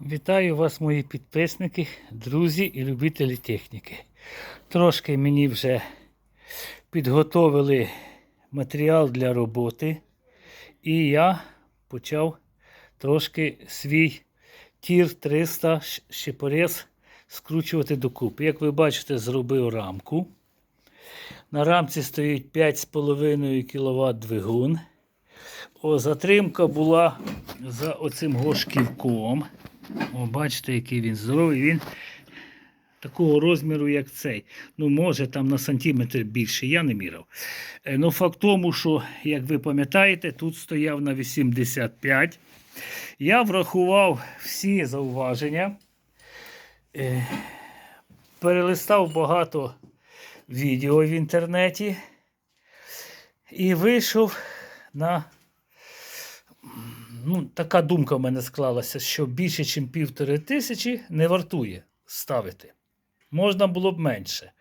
Вітаю вас, мої підписники, друзі і любителі техніки. Трошки мені вже підготовили матеріал для роботи, і я почав трошки свій тір 300 щ- щепорез скручувати докупи. Як ви бачите, зробив рамку. На рамці стоїть 5,5 кВт двигун. О, затримка була за оцим гошківком. О, бачите, який він здоровий. Він такого розміру, як цей. Ну, може, там на сантиметр більше, я не міряв. Е, Ну, факт тому, що, як ви пам'ятаєте, тут стояв на 85. Я врахував всі зауваження. Е, Перелистав багато відео в інтернеті і вийшов на ну, така думка в мене склалася, що більше, ніж півтори тисячі не вартує ставити. Можна було б менше.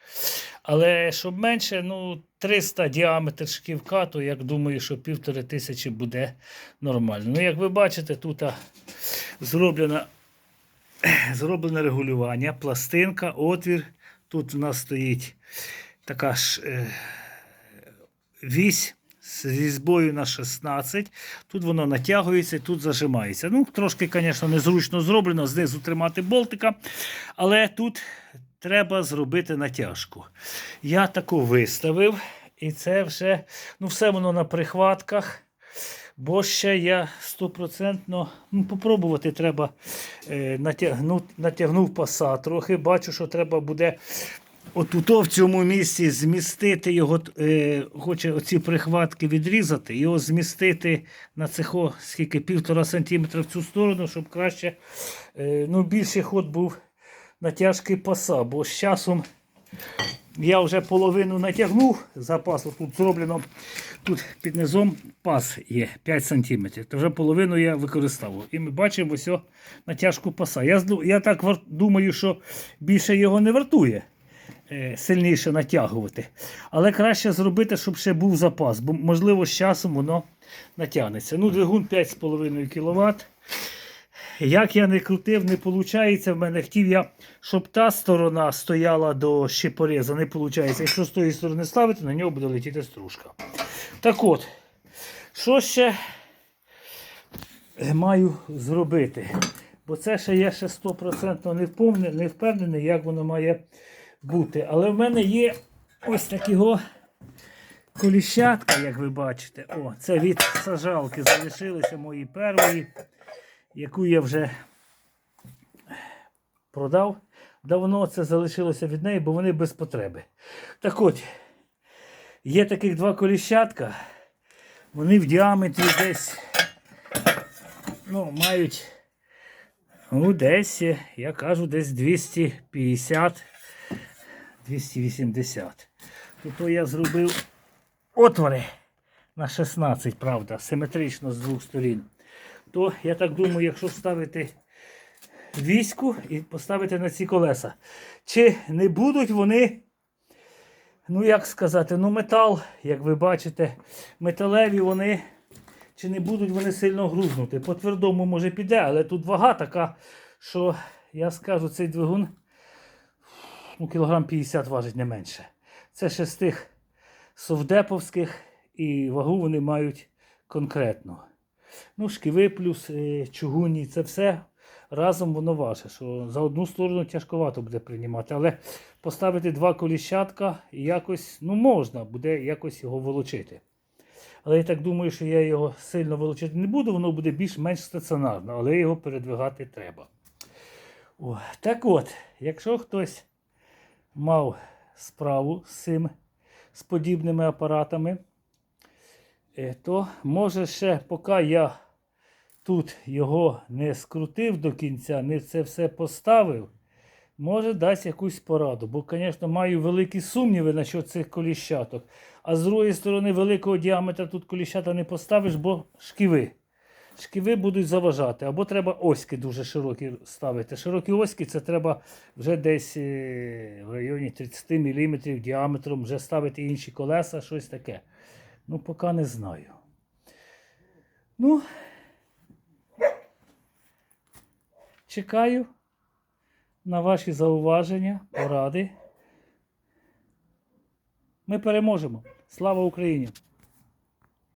Але щоб менше, ну, 300 діаметр шківка, то я думаю, що півтори тисячі буде нормально. Ну, як ви бачите, тут а, зроблено, регулювання, пластинка, отвір. Тут у нас стоїть така ж е, вісь з різьбою на 16. Тут воно натягується, тут зажимається. Ну, трошки, звісно, незручно зроблено, знизу тримати болтика, але тут треба зробити натяжку. Я таку виставив, і це вже, ну, все воно на прихватках. Бо ще я стопроцентно ну, попробувати треба е, натягнув паса трохи. Бачу, що треба буде отут в цьому місці змістити його, е, хоче оці прихватки відрізати, його змістити на цехо скільки півтора сантиметра в цю сторону, щоб краще е, ну, більший ход був натяжки паса. Бо з часом я вже половину натягнув запасу. Тут зроблено тут під низом пас є 5 см. То вже половину я використовував. І ми бачимо ось натяжку паса. Я, я так думаю, що більше його не вартує сильніше натягувати. Але краще зробити, щоб ще був запас, бо можливо з часом воно натягнеться. Ну, двигун 5,5 кВт. Як я не крутив, не виходить. В мене хотів я, щоб та сторона стояла до щепореза. Не виходить. Якщо з тої сторони ставити, на нього буде летіти стружка. Так от, що ще е, маю зробити? Бо це ще я ще 100% не впевнений, як воно має бути. Але в мене є ось такого коліщатка, як ви бачите. О, це від сажалки залишилися мої першої яку я вже продав. Давно це залишилося від неї, бо вони без потреби. Так от, є таких два коліщатка. Вони в діаметрі десь ну, мають ну, десь, я кажу, десь 250 280. Тобто я зробив отвори на 16, правда, симетрично з двох сторін то я так думаю, якщо вставити війську і поставити на ці колеса, чи не будуть вони, ну як сказати, ну метал, як ви бачите, металеві вони, чи не будуть вони сильно грузнути. По твердому може піде, але тут вага така, що я скажу, цей двигун ну, кілограм 50 важить не менше. Це ще з тих совдеповських і вагу вони мають конкретну. Ну, шківи плюс е, чугунні, це все разом воно ваше. Що за одну сторону тяжковато буде приймати. Але поставити два коліщатка якось, ну можна, буде якось його волочити. Але я так думаю, що я його сильно волочити не буду, воно буде більш-менш стаціонарно, але його передвигати треба. О, так от, якщо хтось мав справу з цим, з подібними апаратами, Е, то може ще, поки я тут його не скрутив до кінця, не це все поставив, може дасть якусь пораду. Бо, звісно, маю великі сумніви насчет цих коліщаток. А з другої сторони, великого діаметра тут коліщата не поставиш, бо шківи. Шківи будуть заважати. Або треба оськи дуже широкі ставити. Широкі оськи це треба вже десь е, в районі 30 мм діаметром вже ставити інші колеса, щось таке. Ну, поки не знаю. Ну, чекаю на ваші зауваження, поради. Ми переможемо. Слава Україні!